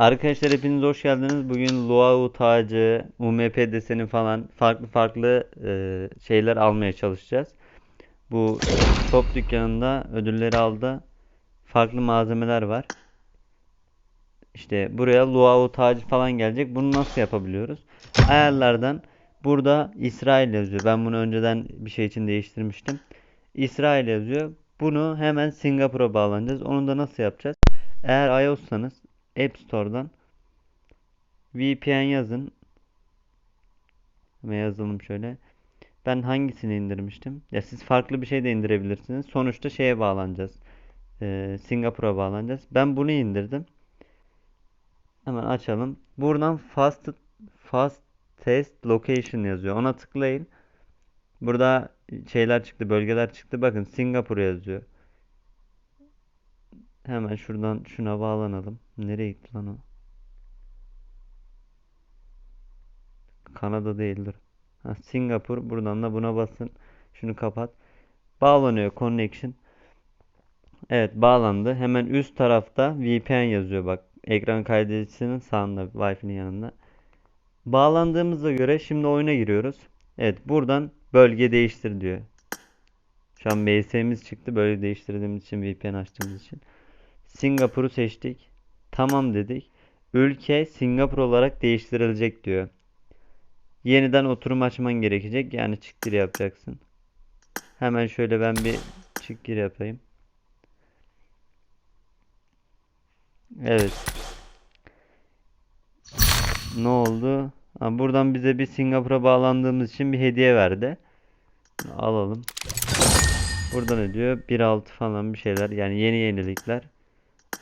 Arkadaşlar hepiniz hoş geldiniz. Bugün Luau tacı, UMP deseni falan farklı farklı e, şeyler almaya çalışacağız. Bu shop dükkanında ödülleri aldı. Farklı malzemeler var. İşte buraya Luau tacı falan gelecek. Bunu nasıl yapabiliyoruz? Ayarlardan burada İsrail yazıyor. Ben bunu önceden bir şey için değiştirmiştim. İsrail yazıyor. Bunu hemen Singapur'a bağlanacağız. Onu da nasıl yapacağız? Eğer iOS'sanız App Store'dan VPN yazın. Ve yazalım şöyle. Ben hangisini indirmiştim? Ya siz farklı bir şey de indirebilirsiniz. Sonuçta şeye bağlanacağız. Ee, Singapur'a bağlanacağız. Ben bunu indirdim. Hemen açalım. Buradan fast fast test location yazıyor. Ona tıklayın. Burada şeyler çıktı, bölgeler çıktı. Bakın Singapur yazıyor. Hemen şuradan şuna bağlanalım. Nereye gitti lan o? Kanada değildir. Ha, Singapur. Buradan da buna basın. Şunu kapat. Bağlanıyor connection. Evet bağlandı. Hemen üst tarafta VPN yazıyor bak. Ekran kaydedicisinin sağında Wi-Fi'nin yanında. Bağlandığımıza göre şimdi oyuna giriyoruz. Evet buradan bölge değiştir diyor. Şu an BS'miz çıktı. Böyle değiştirdiğimiz için VPN açtığımız için. Singapur'u seçtik. Tamam dedik. Ülke Singapur olarak değiştirilecek diyor. Yeniden oturum açman gerekecek. Yani çık gir yapacaksın. Hemen şöyle ben bir çık gir yapayım. Evet. Ne oldu? Ha, buradan bize bir Singapur'a bağlandığımız için bir hediye verdi. Alalım. Burada ne diyor? 1.6 falan bir şeyler. Yani yeni yenilikler.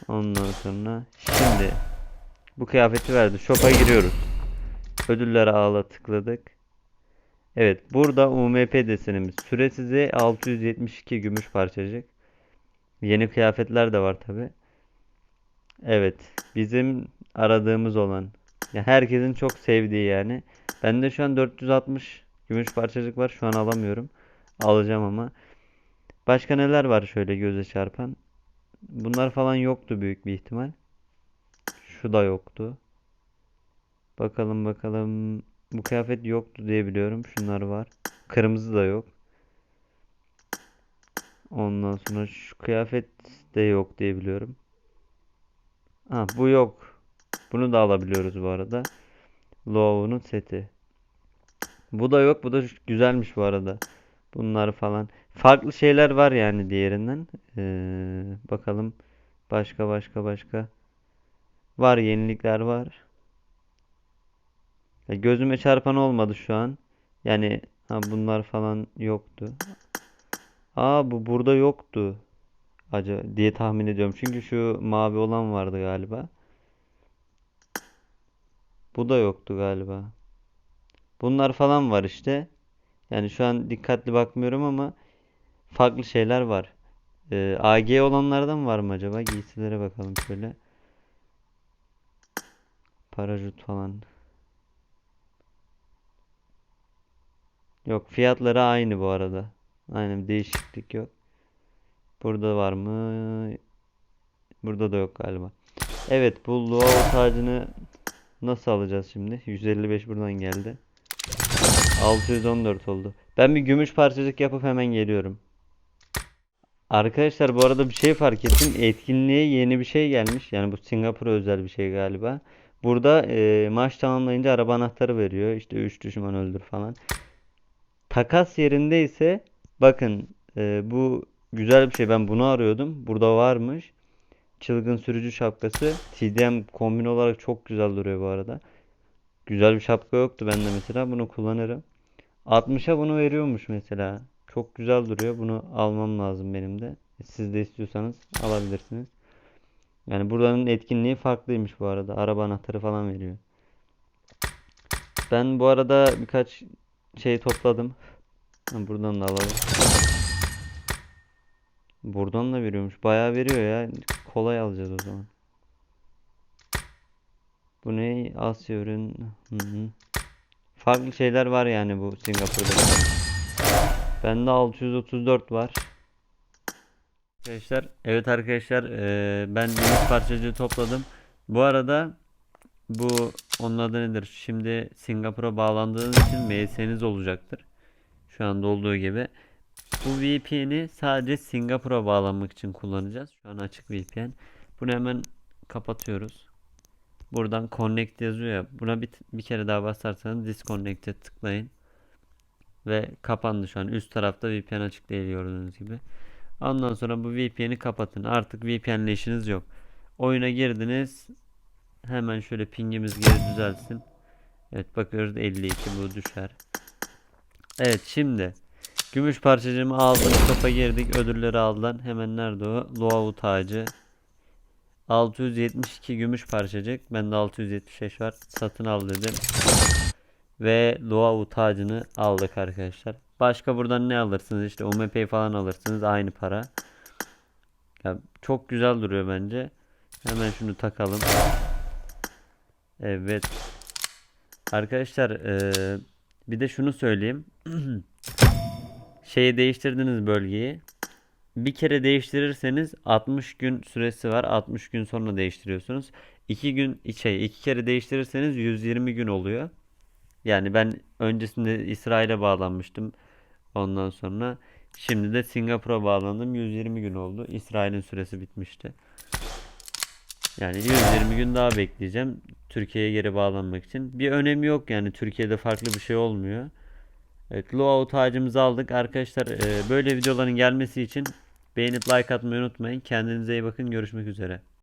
Ondan sonra şimdi bu kıyafeti verdi. Shop'a giriyoruz. Ödüllere ağla tıkladık. Evet burada UMP desenimiz. Süresizi 672 gümüş parçacık. Yeni kıyafetler de var tabi. Evet bizim aradığımız olan. Ya herkesin çok sevdiği yani. Bende şu an 460 gümüş parçacık var. Şu an alamıyorum. Alacağım ama. Başka neler var şöyle göze çarpan? Bunlar falan yoktu büyük bir ihtimal. Şu da yoktu. Bakalım bakalım. Bu kıyafet yoktu diye biliyorum. Şunlar var. Kırmızı da yok. Ondan sonra şu kıyafet de yok diye biliyorum. Ha bu yok. Bunu da alabiliyoruz bu arada. Low'un seti. Bu da yok. Bu da güzelmiş bu arada. Bunlar falan. Farklı şeyler var yani diğerinden. Ee, bakalım. Başka başka başka. Var yenilikler var. Ya gözüme çarpan olmadı şu an. Yani ha, bunlar falan yoktu. Aa bu burada yoktu. Acaba diye tahmin ediyorum. Çünkü şu mavi olan vardı galiba. Bu da yoktu galiba. Bunlar falan var işte. Yani şu an dikkatli bakmıyorum ama farklı şeyler var. Ee, AG olanlardan var mı acaba? Giysilere bakalım şöyle. Parajut falan. Yok fiyatları aynı bu arada. Aynen bir değişiklik yok. Burada var mı? Burada da yok galiba. Evet bu Luau tacını nasıl alacağız şimdi? 155 buradan geldi. 614 oldu. Ben bir gümüş parçacık yapıp hemen geliyorum. Arkadaşlar bu arada bir şey fark ettim. Etkinliğe yeni bir şey gelmiş. Yani bu Singapur'a özel bir şey galiba. Burada e, maç tamamlayınca araba anahtarı veriyor. İşte 3 düşman öldür falan. Takas yerinde ise bakın e, bu güzel bir şey. Ben bunu arıyordum. Burada varmış. Çılgın sürücü şapkası. TDM kombin olarak çok güzel duruyor bu arada. Güzel bir şapka yoktu bende mesela. Bunu kullanırım. 60'a bunu veriyormuş mesela. Çok güzel duruyor. Bunu almam lazım benim de. Siz de istiyorsanız alabilirsiniz. Yani buranın etkinliği farklıymış bu arada. Araba anahtarı falan veriyor. Ben bu arada birkaç şey topladım. Buradan da alalım. Buradan da veriyormuş. Bayağı veriyor ya. Kolay alacağız o zaman. Bu ne? Asya ürün. Hı hı. Farklı şeyler var yani bu Singapur'da. Bende 634 var. Arkadaşlar, evet arkadaşlar, eee, ben gümüş parçacığı topladım. Bu arada bu onun adı nedir? Şimdi Singapur'a bağlandığınız için MS'niz olacaktır. Şu anda olduğu gibi. Bu VPN'i sadece Singapur'a bağlanmak için kullanacağız. Şu an açık VPN. Bunu hemen kapatıyoruz. Buradan connect yazıyor ya. Buna bir, bir kere daha basarsanız disconnect'e tıklayın. Ve kapandı şu an. Üst tarafta VPN açık değil gördüğünüz gibi. Ondan sonra bu VPN'i kapatın. Artık VPN ile işiniz yok. Oyuna girdiniz. Hemen şöyle pingimiz geri düzelsin. Evet bakıyoruz 52 bu düşer. Evet şimdi gümüş parçacığımı aldım. Topa girdik. Ödülleri aldılar. Hemen nerede o? Loavu tacı. 672 gümüş parçacık. Bende 675 var. Satın al dedim. Ve Loavu tacını aldık arkadaşlar. Başka buradan ne alırsınız? İşte UMP falan alırsınız. Aynı para. Ya çok güzel duruyor bence. Hemen şunu takalım. Evet. Arkadaşlar eee, bir de şunu söyleyeyim. Şeyi değiştirdiniz bölgeyi. Bir kere değiştirirseniz 60 gün süresi var. 60 gün sonra değiştiriyorsunuz. 2 gün şey iki kere değiştirirseniz 120 gün oluyor. Yani ben öncesinde İsrail'e bağlanmıştım. Ondan sonra şimdi de Singapur'a bağlandım. 120 gün oldu. İsrail'in süresi bitmişti. Yani 120 gün daha bekleyeceğim Türkiye'ye geri bağlanmak için. Bir önemi yok yani Türkiye'de farklı bir şey olmuyor. Evet, Luau tacımızı aldık. Arkadaşlar e, böyle videoların gelmesi için beğenip like atmayı unutmayın. Kendinize iyi bakın. Görüşmek üzere.